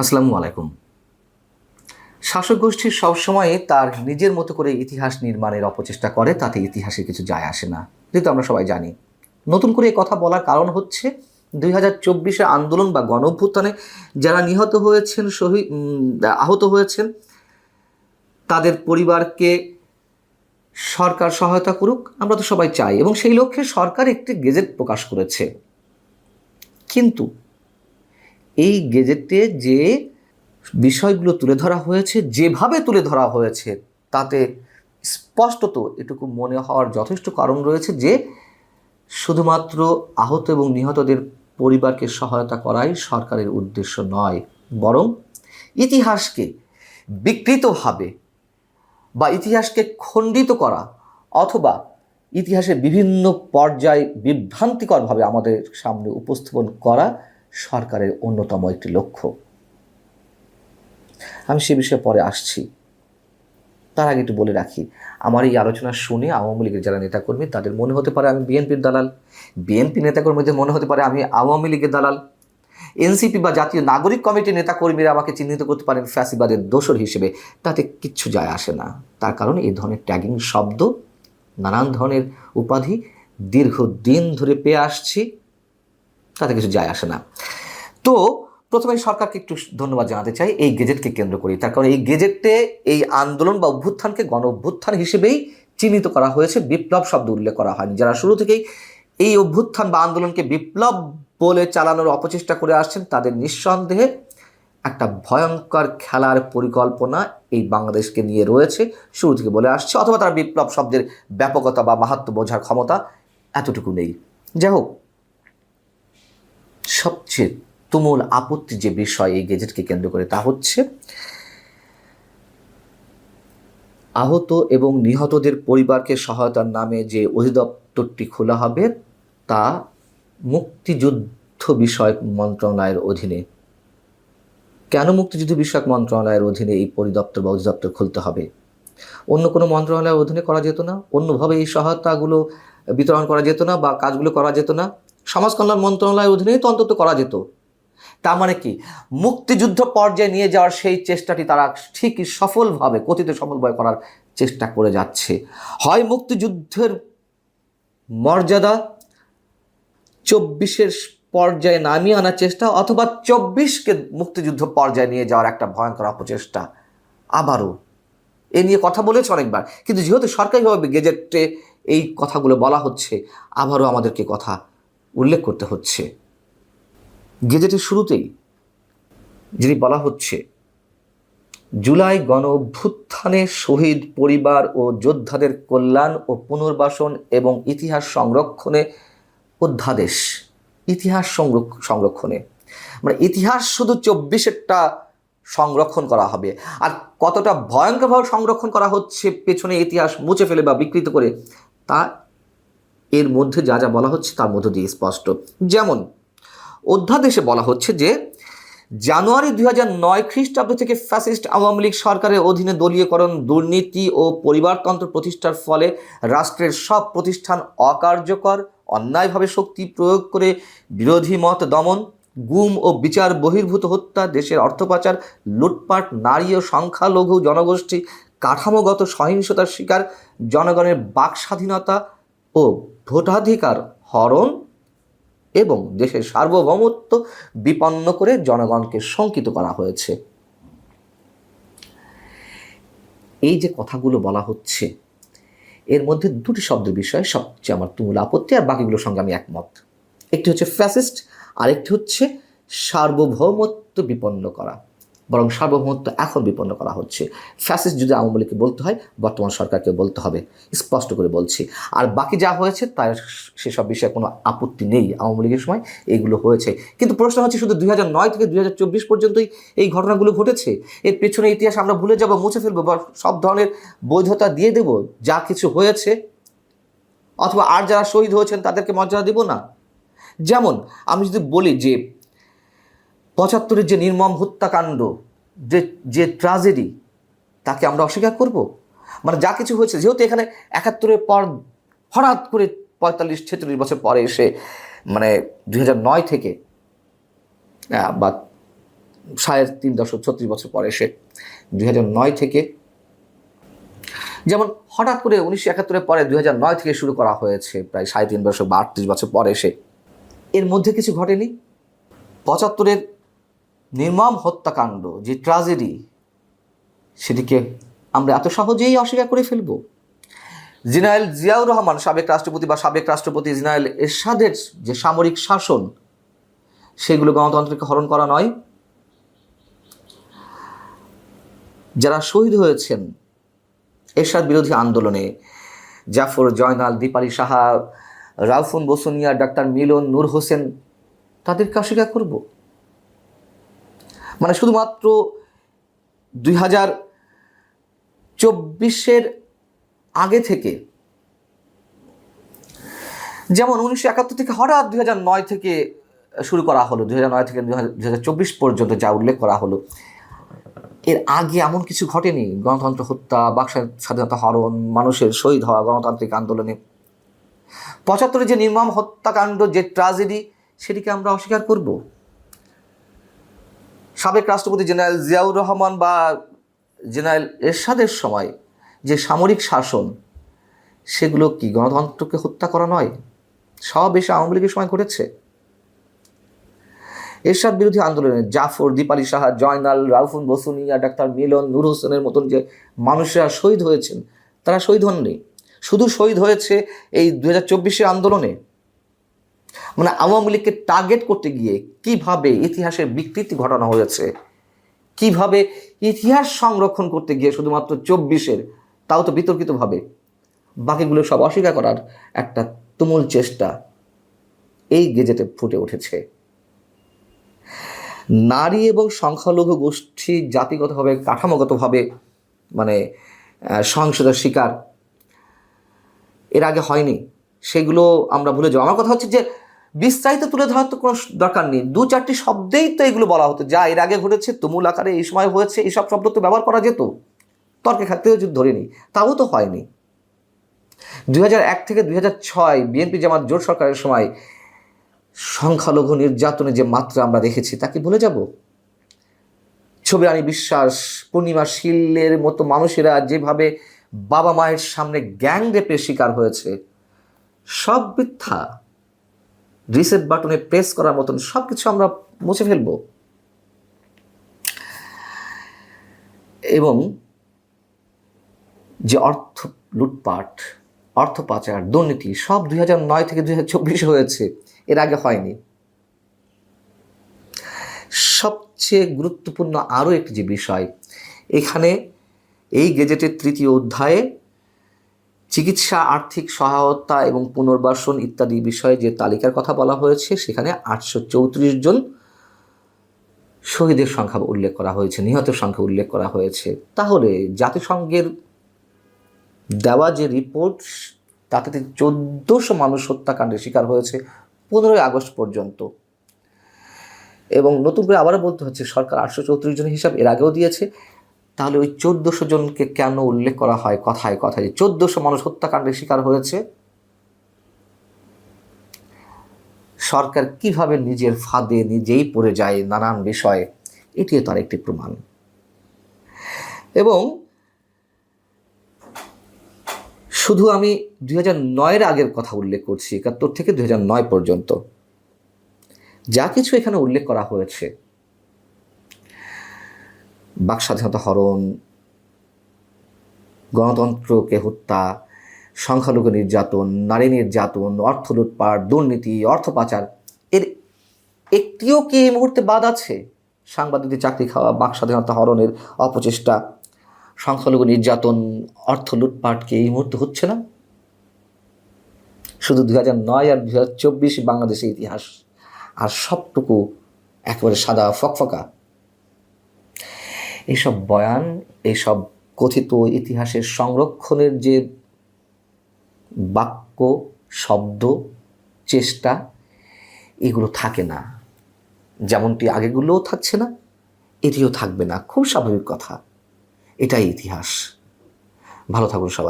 আসসালামু আলাইকুম। শাসক গোষ্ঠী সবসময়ে তার নিজের মতো করে ইতিহাস নির্মাণের অপচেষ্টা করে, তাতে ইতিহাসে কিছু যায় আসে না। যেহেতু আমরা সবাই জানি। নতুন করে কথা বলার কারণ হচ্ছে, দুই হাজার চব্বিশে আন্দোলন বা গণ অভ্যুত্থানে যারা নিহত হয়েছেন শহীদ আহত হয়েছেন, তাদের পরিবারকে সরকার সহায়তা করুক, আমরা তো সবাই চাই। এবং সেই লক্ষ্যে সরকার একটি গেজেট প্রকাশ করেছে। কিন্তু এই গেজেটে যে বিষয়গুলো তুলে ধরা হয়েছে, যেভাবে তুলে ধরা হয়েছে, তাতে স্পষ্টত এটুকু মনে হওয়ার যথেষ্ট কারণ রয়েছে যে শুধুমাত্র আহত এবং নিহতদের পরিবারকে সহায়তা করাই সরকারের উদ্দেশ্য নয়, বরং ইতিহাসকে বিকৃতভাবে বা ইতিহাসকে খণ্ডিত করা অথবা ইতিহাসের বিভিন্ন পর্যায় বিভ্রান্তিকরভাবে আমাদের সামনে উপস্থাপন করা সরকারের অন্যতম একটি লক্ষ্য। আমি সে বিষয়ে পরে আসছি। তার আগে একটু বলে রাখি, আমার এই আলোচনা শুনে আওয়ামী লীগের যারা নেতাকর্মী, তাদের মনে হতে পারে আমি বিএনপির দালাল। বিএনপি নেতাকর্মীদের মনে হতে পারে আমি আওয়ামী লীগের দালাল। এনসিপি বা জাতীয় নাগরিক কমিটির নেতাকর্মীরা আমাকে চিহ্নিত করতে পারেন ফ্যাসিবাদের দোসর হিসেবে। তাতে কিচ্ছু যায় আসে না। তার কারণ এই ধরনের ট্যাগিং শব্দ, নানান ধরনের উপাধি দীর্ঘদিন ধরে পেয়ে আসছি। তাতে কিছু যায় আসে না। তো প্রথমে সরকারকে একটু ধন্যবাদ জানাতে চাই, এই গেজেটকে কেন্দ্র করি তার কারণ এই গেজেটে এই আন্দোলন বা অভ্যুত্থানকে গণ অভ্যুত্থান হিসেবেই চিহ্নিত করা হয়েছে, বিপ্লব শব্দ উল্লেখ করা হয়নি। যারা শুরু থেকেই এই অভ্যুত্থান বা আন্দোলনকে বিপ্লব বলে চালানোর অপচেষ্টা করে আসছেন, তাদের নিঃসন্দেহে একটা ভয়ঙ্কর খেলার পরিকল্পনা এই বাংলাদেশকে নিয়ে রয়েছে, শুরু থেকে বলে আসছে, অথবা তার বিপ্লব শব্দের ব্যাপকতা বা মাহাত্ম বোঝার ক্ষমতা এতটুকু নেই। যাই হোক সবচেয়ে তুমুল আপত্তি যে বিষয় এই গেজেটকে কেন্দ্র করে তা হচ্ছে, আহত এবং নিহতদের পরিবারকে সহায়তার নামে যে অধিদপ্তরটি খোলা হবে তা মুক্তিযুদ্ধ বিষয়ক মন্ত্রণালয়ের অধীনে। কেন মুক্তিযুদ্ধ বিষয়ক মন্ত্রণালয়ের অধীনে এই পরিদপ্তর বা অধিদপ্তর খুলতে হবে? অন্য কোনো মন্ত্রণালয়ের অধীনে করা যেত না? অন্যভাবে এই সহায়তাগুলো বিতরণ করা যেত না বা কাজগুলো করা যেত না? সমাজ কল্যাণ মন্ত্রণালয়ের অধীনেই তো অন্তত করা যেত। তার মানে কি? মুক্তিযুদ্ধ পর্যায়ে নিয়ে যাওয়ার সেই চেষ্টাটি তারা ঠিকই সফলভাবে, কথিত সফলভাবে করার চেষ্টা করে যাচ্ছে। হয় মুক্তিযুদ্ধের মর্যাদা চব্বিশের পর্যায়ে নামিয়ে আনার চেষ্টা, অথবা চব্বিশকে মুক্তিযুদ্ধ পর্যায়ে নিয়ে যাওয়ার একটা ভয়ঙ্কর অপচেষ্টা আবারও। এ নিয়ে কথা বলেছে অনেকবার, কিন্তু যেহেতু সরকারিভাবে গেজেটে এই কথাগুলো বলা হচ্ছে, আবারও আমাদেরকে কথা উল্লেখ করতে হচ্ছে। গেজেটের শুরুতেই যিনি বলা হচ্ছে, জুলাই গণ অভ্যুত্থানে শহীদ পরিবার ও যোদ্ধাদের কল্যাণ ও পুনর্বাসন এবং ইতিহাস সংরক্ষণে অধ্যাদেশ। ইতিহাস সংরক্ষ- সংরক্ষণে। মানে ইতিহাস শুধু চব্বিশেরটা সংরক্ষণ করা হবে। আর কতটা ভয়ঙ্করভাবে সংরক্ষণ করা হচ্ছে, পেছনে ইতিহাস মুছে ফেলে বা বিকৃত করে, তা এর মধ্যে যা যা বলা হচ্ছে তার মধ্য দিয়ে স্পষ্ট। যেমন, অধ্যাদেশে বলা হচ্ছে যে, জানুয়ারি দুই হাজার নয় খ্রিস্টাব্দ থেকে ফ্যাসিস্ট আওয়ামী লীগ সরকারের অধীনে দলীয়করণ, দুর্নীতি ও পরিবারতন্ত্র প্রতিষ্ঠার ফলে রাষ্ট্রের সব প্রতিষ্ঠান অকার্যকর, অন্যায়ভাবে শক্তি প্রয়োগ করে বিরোধী মত দমন, গুম ও বিচার বহির্ভূত হত্যা, দেশের অর্থ পাচার লুটপাট, নারী ও সংখ্যালঘু জনগোষ্ঠী, কাঠামোগত সহিংসতার শিকার, জনগণের বাক স্বাধীনতা ও ভোটাধিকার হরণ এবং দেশের সার্বভৌমত্ব বিপন্ন করে জনগণকে শঙ্কিত করা হয়েছে। এই যে কথাগুলো বলা হচ্ছে, এর মধ্যে দুটি শব্দের বিষয়ে সবচেয়ে আমার তুমুল আপত্তি আর বাকিগুলোর সঙ্গে আমি একমত। একটি হচ্ছে ফ্যাসিস্ট আর একটি হচ্ছে সার্বভৌমত্ব বিপন্ন করা। বরং সার্বভৌমত্ব এখন বিপন্ন করা হচ্ছে। ফ্যাসিস্ট যদি আওয়ামী বলতে হয়, বর্তমান সরকারকে বলতে হবে। স্পষ্ট করে বলছি। আর বাকি যা হয়েছে, তার সেসব বিষয়ে কোনো আপত্তি নেই আওয়ামী লীগের সময়। এইগুলো হয়েছে। কিন্তু প্রশ্ন হচ্ছে, শুধু দুই নয় থেকে দুই হাজার চব্বিশ পর্যন্তই এই ঘটনাগুলো ঘটেছে? এর পেছনে ইতিহাস আমরা ভুলে যাব, মুছে ফেলব বা সব ধরনের বৈধতা দিয়ে দেব? যা কিছু হয়েছে, অথবা আর যারা শহীদ হয়েছেন তাদেরকে মর্যাদা দেব না? যেমন, আমি যদি বলি যে পঁচাত্তরের যে নির্মম হত্যাকাণ্ড, যে যে ট্রাজেডি তাকে আমরা অস্বীকার করব? মানে যা কিছু হয়েছে, যেহেতু এখানে একাত্তরের পর হঠাৎ করে পঁয়তাল্লিশ ছেচল্লিশ বছর পরে এসে মানে দুই নয় থেকে বা সাড়ে তিন দশক ছত্রিশ বছর পরে এসে দুই নয় থেকে, যেমন হঠাৎ করে উনিশশো একাত্তরের পরে দুই নয় থেকে শুরু করা হয়েছে, প্রায় সাড়ে তিন দশক বা আটত্রিশ বছর পরে এসে, এর মধ্যে কিছু ঘটেনি? পঁচাত্তরের নির্মম হত্যাকাণ্ড, যে ট্রাজেডি সেটিকে আমরা এত সহজেই অস্বীকার করে ফেলব। জিনায়েল জিয়াউর রহমান, সাবেক রাষ্ট্রপতি বা সাবেক রাষ্ট্রপতি জিনায়েল এরশাদের যে সামরিক শাসন, সেগুলো গণতন্ত্রকে হরণ করা নয়। যারা শহীদ হয়েছেন এরশাদ বিরোধী আন্দোলনে, জাফর জয়নাল, দীপালি সাহা, রাউফুন বসুনিয়া, ডাক্তার মিলন নূর হোসেন, তাদেরকে অস্বীকার করব। মানে শুধুমাত্র দুই হাজার চব্বিশের আগে থেকে, যেমন উনিশশো একাত্তর থেকে হঠাৎ দুই হাজার নয় থেকে শুরু করা হলো, দুই হাজার নয় থেকে দুই হাজার চব্বিশ পর্যন্ত যা উল্লেখ করা হলো, এর আগে এমন কিছু ঘটেনি? গণতন্ত্র হত্যা, বাক স্বাধীনতা হরণ, মানুষের শহীদ হওয়া, গণতান্ত্রিক আন্দোলনে। পঁচাত্তরে যে নির্মম হত্যাকাণ্ড, যে ট্রাজেডি সেটিকে আমরা অস্বীকার করব? সাবেক রাষ্ট্রপতি জেনারেল জিয়াউর রহমান বা জেনারেল এরশাদের সময় যে সামরিক শাসন, সেগুলো কি গণতন্ত্রকে হত্যা করা নয়? সব এসে আওয়ামী লীগের সময় ঘটেছে। এরশাদ বিরোধী আন্দোলনে জাফর, দীপালি সাহা, জয়নাল, রাউফুন বসুনিয়া ডাক্তার মিলন নূর হোসেনের মতন যে মানুষরা শহীদ হয়েছেন, তারা শহীদ হননি। শুধু শহীদ হয়েছে এই দু হাজার আন্দোলনে। মানে আওয়ামী লীগকে টার্গেট করতে গিয়ে কীভাবে ইতিহাসের বিকৃতি ঘটানো হয়েছে? কীভাবে ইতিহাস সংরক্ষণ করতে গিয়ে শুধুমাত্র চব্বিশের, তাও তো বিতর্কিতভাবে, বাকিগুলো সব অস্বীকার করার একটা তুমুল চেষ্টা এই গেজেটে ফুটে উঠেছে। নারী এবং সংখ্যালঘু গোষ্ঠী জাতিগতভাবে, কাঠামোগতভাবে মানে সহিংসতার শিকার। এর আগে হয়নি, সেগুলো আমরা ভুলে যাব। আমার কথা হচ্ছে যে বিস্তারিত তুলে ধরার তো কোনো দরকার নেই। দু চারটি শব্দেই তো এগুলো বলা হতো, যা এর আগে ঘটেছে, তুমুল আকারে এই সময় হয়েছে এইসব শব্দ তো ব্যবহার করা যেত। তর্কে খাতেও যদি ধরে নিই তাও তো হয়নি। দুই এক থেকে দুই ছয় বিএনপি জামাত জোট সরকারের সময় সংখ্যালঘু নির্যাতনের যে মাত্রা আমরা দেখেছি তাকে ভুলে যাব? ছবি রানী বিশ্বাস, পূর্ণিমা শীলের মতো মানুষেরা যেভাবে বাবা মায়ের সামনে গ্যাং রেপের শিকার হয়েছে, সব মিথ্যা। রিসেট বাটনে প্রেস করার মতন সব কিছু আমরা মুছে ফেলব। এবং যে অর্থ লুটপাট, অর্থ পাচার, দুর্নীতি, সব দুই নয় থেকে দুই চব্বিশে হয়েছে, এর আগে হয়নি। সবচেয়ে গুরুত্বপূর্ণ আরও একটি যে বিষয়, এখানে এই গেজেটের তৃতীয় অধ্যায়ে চিকিৎসা, আর্থিক সহায়তা এবং পুনর্বাসন ইত্যাদি বিষয়ে যে তালিকার কথা বলা হয়েছে, সেখানে আটশো চৌত্রিশ জন শহীদের সংখ্যা উল্লেখ করা হয়েছে, নিহতের সংখ্যা উল্লেখ করা হয়েছে। তাহলে জাতিসংঘের দেওয়া যে রিপোর্ট, তাতে চোদ্দোশো মানুষ হত্যাকাণ্ডের শিকার হয়েছে পনেরোই আগস্ট পর্যন্ত। এবং নতুন করে আবারও বলতে হচ্ছে, সরকার আটশো চৌত্রিশ জন হিসাব এর আগেও দিয়েছে। তাহলে ওই চোদ্দোশো জনকে কেন উল্লেখ করা হয় কথায় কথায়? যে চোদ্দোশো মানুষ হত্যাকাণ্ডের শিকার হয়েছে। সরকার কীভাবে নিজের ফাঁদে নিজেই পড়ে যায় নানান বিষয়ে, এটিও তার একটি প্রমাণ। এবং শুধু আমি দুই হাজার নয়ের আগের কথা উল্লেখ করছি, একাত্তর থেকে দুই নয় পর্যন্ত। যা কিছু এখানে উল্লেখ করা হয়েছে বাক স্বাধীনতা হরণ গণতন্ত্রকে হত্যা, সংখ্যালঘু নির্যাতন, নারী নির্যাতন, অর্থ লুটপাট, দুর্নীতি, অর্থ পাচার, এর একটিও কি এই মুহূর্তে বাদ আছে? সাংবাদিকদের চাকরি খাওয়া, বাক স্বাধীনতা হরণের অপচেষ্টা, সংখ্যালঘু নির্যাতন, অর্থ লুটপাট কি এই মুহূর্তে হচ্ছে না? শুধু দু হাজার নয় আর দু হাজার চব্বিশ বাংলাদেশের ইতিহাস, আর সবটুকু একেবারে সাদা ফকফকা। এইসব বয়ান এইসব কথিত ইতিহাসের সংরক্ষণের যে বাক্য, শব্দ, চেষ্টা, এগুলো থাকে না। যেমনটি আগেগুলোও থাকছে না, এটিও থাকবে না। খুব স্বাভাবিক কথা। এটাই ইতিহাস। ভালো থাকুন সবাই।